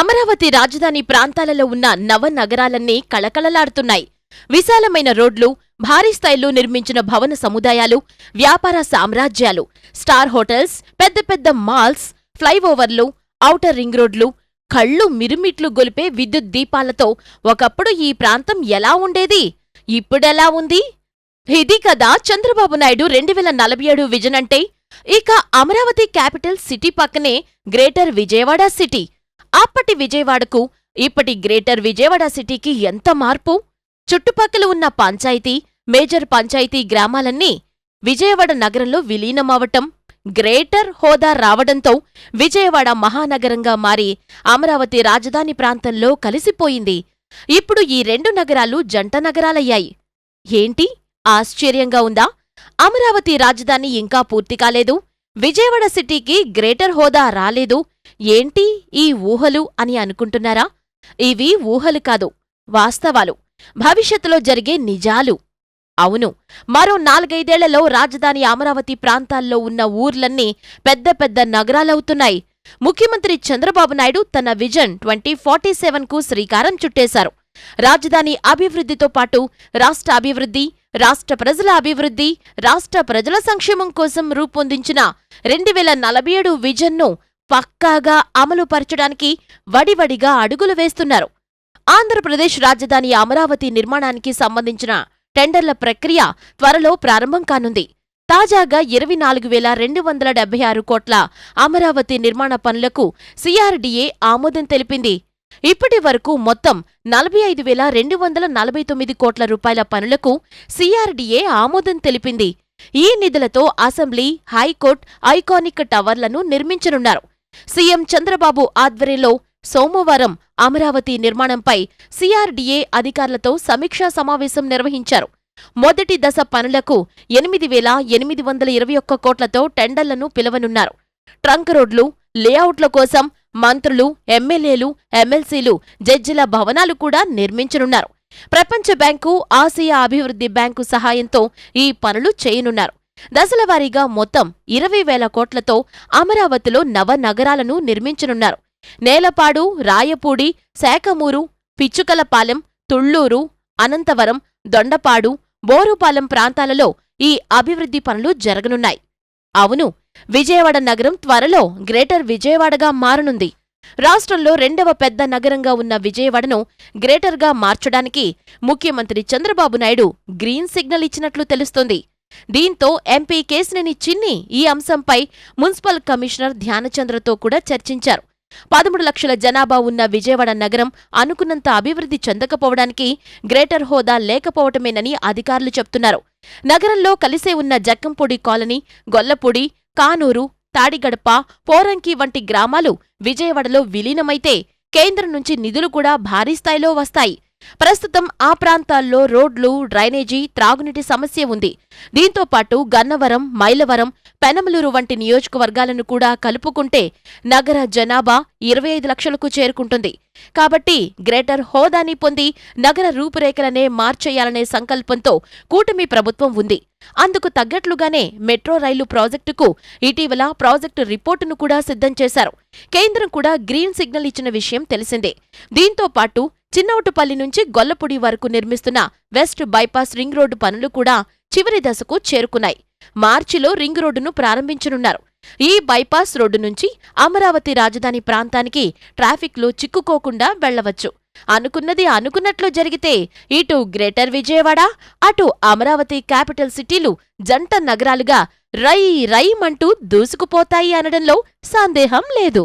అమరావతి రాజధాని ప్రాంతాలలో ఉన్న నవ నగరాలన్నీ కళకళలాడుతున్నాయి. విశాలమైన రోడ్లు భారీ స్థాయిలో నిర్మించిన భవన సముదాయాలు వ్యాపార సామ్రాజ్యాలు స్టార్ హోటల్స్ పెద్ద పెద్ద మాల్స్ ఫ్లైఓవర్లు ఔటర్ రింగ్ రోడ్లు కళ్ళు మిరుమిట్లు గొలిపే విద్యుత్ దీపాలతో ఒకప్పుడు ఈ ప్రాంతం ఎలా ఉండేది? ఇప్పుడెలా ఉంది? ఇది కదా చంద్రబాబు నాయుడు రెండు వేల నలభై ఏడు విజన్ అంటే ఇక అమరావతి క్యాపిటల్ సిటీ పక్కనే గ్రేటర్ విజయవాడ సిటీ అప్పటి విజయవాడకు ఇప్పటి గ్రేటర్ విజయవాడ సిటీకి ఎంత మార్పు? చుట్టుపక్కల ఉన్న పంచాయతీ మేజర్ పంచాయతీ గ్రామాలన్నీ విజయవాడ నగరంలో విలీనమవటం గ్రేటర్ హోదా రావడంతో విజయవాడ మహానగరంగా మారి అమరావతి రాజధాని ప్రాంతంలో కలిసిపోయింది. ఇప్పుడు ఈ రెండు నగరాలు జంట నగరాలయ్యాయి. ఏంటి? ఆశ్చర్యంగా ఉందా? అమరావతి రాజధాని ఇంకా పూర్తి కాలేదు. విజయవాడ సిటీకి గ్రేటర్ హోదా రాలేదు. ఏంటి ఈ ఊహలు అని అనుకుంటున్నారా? ఇవి ఊహలు కాదు వాస్తవాలు. భవిష్యత్తులో జరిగే నిజాలు. అవును మరో నాలుగైదేళ్ళలో రాజధాని అమరావతి ప్రాంతాల్లో ఉన్న ఊర్లన్నీ పెద్ద పెద్ద నగరాలవుతున్నాయి. ముఖ్యమంత్రి చంద్రబాబు నాయుడు తన విజన్ ట్వంటీ ఫార్టీ సెవెన్కు శ్రీకారం చుట్టేశారు. రాజధాని అభివృద్ధితో పాటు రాష్ట్ర అభివృద్ధి రాష్ట్ర ప్రజల అభివృద్ధి రాష్ట్ర ప్రజల సంక్షేమం కోసం రూపొందించిన రెండు వేల నలభై ఏడు విజన్ను పక్కాగా అమలుపరచడానికి వడివడిగా అడుగులు వేస్తున్నారు. ఆంధ్రప్రదేశ్ రాజధాని అమరావతి నిర్మాణానికి సంబంధించిన టెండర్ల ప్రక్రియ త్వరలో ప్రారంభం కానుంది. తాజాగా ఇరవై నాలుగు వేల రెండు వందల డెబ్బై ఆరు కోట్ల అమరావతి నిర్మాణ పనులకు సిఆర్డీఏ ఆమోదం తెలిపింది. ఇప్పటి వరకు మొత్తం నలభై ఐదు వేల రెండు వందల నలభై తొమ్మిది కోట్ల రూపాయల పనులకు సిఆర్డీఏ ఆమోదం తెలిపింది. ఈ నిధులతో అసెంబ్లీ హైకోర్టు ఐకానిక్ టవర్లను నిర్మించనున్నారు. సీఎం చంద్రబాబు ఆధ్వర్యంలో సోమవారం అమరావతి నిర్మాణంపై సిఆర్డీఏ అధికారులతో సమీక్షా సమావేశం నిర్వహించారు. మొదటి దశ పనులకు ఎనిమిది వేల ఎనిమిది వందల ఇరవై ఒక్క కోట్లతో టెండర్లను పిలవనున్నారు. ట్రంక్ రోడ్లు లేఅవుట్ల కోసం మంత్రులు ఎమ్మెల్యేలు ఎమ్మెల్సీలు జడ్జిల భవనాలు కూడా నిర్మించనున్నారు. ప్రపంచ బ్యాంకు ఆసియా అభివృద్ధి బ్యాంకు సహాయంతో ఈ పనులు చేయనున్నారు. దశలవారీగా మొత్తం ఇరవై వేల కోట్లతో అమరావతిలో నవ నగరాలను నిర్మించనున్నారు. నేలపాడు రాయపూడి శాఖమూరు పిచ్చుకలపాలెం తుళ్ళూరు అనంతవరం దొండపాడు బోరుపాలెం ప్రాంతాలలో ఈ అభివృద్ధి పనులు జరగనున్నాయి. అవును విజయవాడ నగరం త్వరలో గ్రేటర్ విజయవాడగా మారనుంది. రాష్ట్రంలో రెండవ పెద్ద నగరంగా ఉన్న విజయవాడను గ్రేటర్గా మార్చడానికి ముఖ్యమంత్రి చంద్రబాబు నాయుడు గ్రీన్ సిగ్నల్ ఇచ్చినట్లు తెలుస్తోంది. దీంతో ఎంపీ కేసినేని చిన్ని ఈ అంశంపై మున్సిపల్ కమిషనర్ ధ్యానచంద్రతో కూడా చర్చించారు. పదమూడు లక్షల జనాభా ఉన్న విజయవాడ నగరం అనుకున్నంత అభివృద్ధి చెందకపోవడానికి గ్రేటర్ హోదా లేకపోవటమేనని అధికారులు చెప్తున్నారు నగరంలో కలిసే ఉన్న జక్కంపొడి కాలనీ గొల్లపొడి కానూరు తాడిగడప పోరంకి వంటి గ్రామాలు విజయవాడలో విలీనమైతే కేంద్రం నుంచి నిధులు కూడా భారీ స్థాయిలో వస్తాయి. ప్రస్తుతం ఆ ప్రాంతాల్లో రోడ్లు డ్రైనేజీ త్రాగునీటి సమస్య ఉంది. దీంతో పాటు గన్నవరం మైలవరం పెనమలూరు వంటి నియోజకవర్గాలను కూడా కలుపుకుంటే నగర జనాభా ఇరవై ఐదు లక్షలకు చేరుకుంటుంది. కాబట్టి గ్రేటర్ హోదాని పొంది నగర రూపురేఖలనే మార్చేయాలనే సంకల్పంతో కూటమి ప్రభుత్వం ఉంది. అందుకు తగ్గట్లుగానే మెట్రో రైలు ప్రాజెక్టుకు ఇటీవల ప్రాజెక్టు రిపోర్టును కూడా సిద్ధం చేశారు. కేంద్రం కూడా గ్రీన్ సిగ్నల్ ఇచ్చిన విషయం తెలిసిందే. దీంతో పాటు చిన్నవుటుపల్లి నుంచి గొల్లపూడి వరకు నిర్మిస్తున్న వెస్ట్ బైపాస్ రింగ్ రోడ్డు పనులు కూడా చివరి దశకు చేరుకున్నాయి. మార్చిలో రింగ్ రోడ్డును ప్రారంభించనున్నారు. ఈ బైపాస్ రోడ్డు నుంచి అమరావతి రాజధాని ప్రాంతానికి ట్రాఫిక్లో చిక్కుకోకుండా వెళ్ళవచ్చు అనుకున్నది అనుకున్నట్లు జరిగితే ఇటు గ్రేటర్ విజయవాడ అటు అమరావతి క్యాపిటల్ సిటీలు జంట నగరాలుగా రై రైమంటూ దూసుకుపోతాయి అనడంలో సందేహం లేదు.